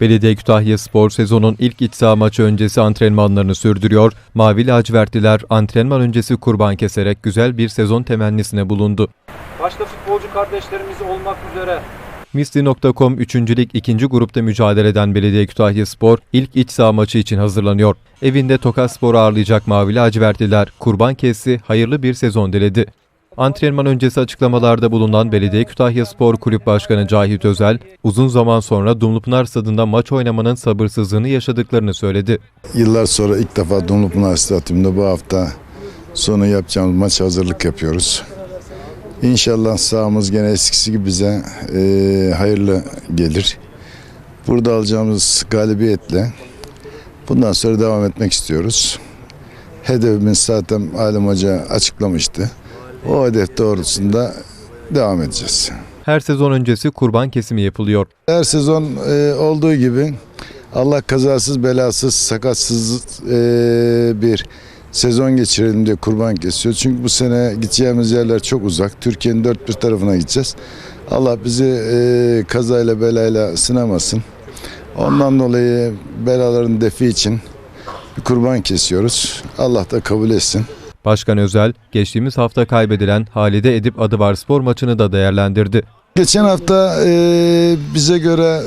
Belediye Kütahya Spor sezonun ilk iç saha maçı öncesi antrenmanlarını sürdürüyor. Mavi lacivertliler antrenman öncesi kurban keserek güzel bir sezon temennisine bulundu. Başta futbolcu kardeşlerimiz olmak üzere Misli.com 3. Lig 2. grupta mücadele eden Belediye Kütahya Spor ilk iç saha maçı için hazırlanıyor. Evinde Tokat Spor'u ağırlayacak Mavi lacivertliler kurban kesti, hayırlı bir sezon diledi. Antrenman öncesi açıklamalarda bulunan Belediye Kütahya Spor Kulüp Başkanı Cahit Özel, uzun zaman sonra Dumlupınar Stadı'nda maç oynamanın sabırsızlığını yaşadıklarını söyledi. Yıllar sonra ilk defa Dumlupınar Stadyumunda bu hafta sonu yapacağımız maç hazırlık yapıyoruz. İnşallah sahamız gene eskisi gibi bize eee, hayırlı gelir. Burada alacağımız galibiyetle bundan sonra devam etmek istiyoruz. Hedefimiz zaten Alim Hoca açıklamıştı. O hedef doğrultusunda devam edeceğiz. Her sezon öncesi kurban kesimi yapılıyor. Her sezon e, olduğu gibi Allah kazasız belasız sakatsız e, bir sezon geçirelim diye kurban kesiyor. Çünkü bu sene gideceğimiz yerler çok uzak. Türkiye'nin dört bir tarafına gideceğiz. Allah bizi e, kazayla belayla sınamasın. Ondan dolayı belaların defi için bir kurban kesiyoruz. Allah da kabul etsin. Başkan Özel, geçtiğimiz hafta kaybedilen Halide Edip Adıvar spor maçını da değerlendirdi. Geçen hafta e, bize göre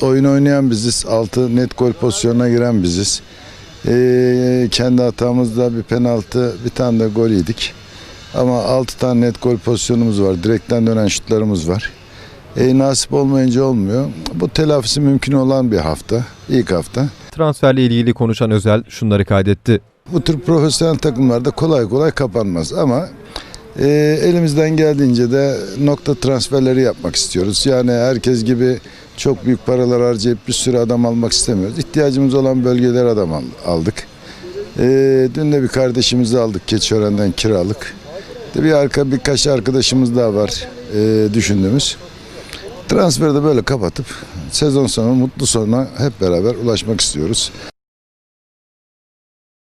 oyun oynayan biziz. 6 net gol pozisyonuna giren biziz. E, kendi hatamızda bir penaltı, bir tane de gol yedik. Ama 6 tane net gol pozisyonumuz var. Direkten dönen şutlarımız var. E, nasip olmayınca olmuyor. Bu telafisi mümkün olan bir hafta. ilk hafta. Transferle ilgili konuşan Özel şunları kaydetti. Bu tür profesyonel takımlarda kolay kolay kapanmaz ama e, elimizden geldiğince de nokta transferleri yapmak istiyoruz. Yani herkes gibi çok büyük paralar harcayıp bir sürü adam almak istemiyoruz. İhtiyacımız olan bölgeler adam al- aldık. E, dün de bir kardeşimizi aldık Keçiören'den kiralık. De bir arka birkaç arkadaşımız daha var e, düşündüğümüz. Transferi de böyle kapatıp sezon sonu mutlu sonuna hep beraber ulaşmak istiyoruz.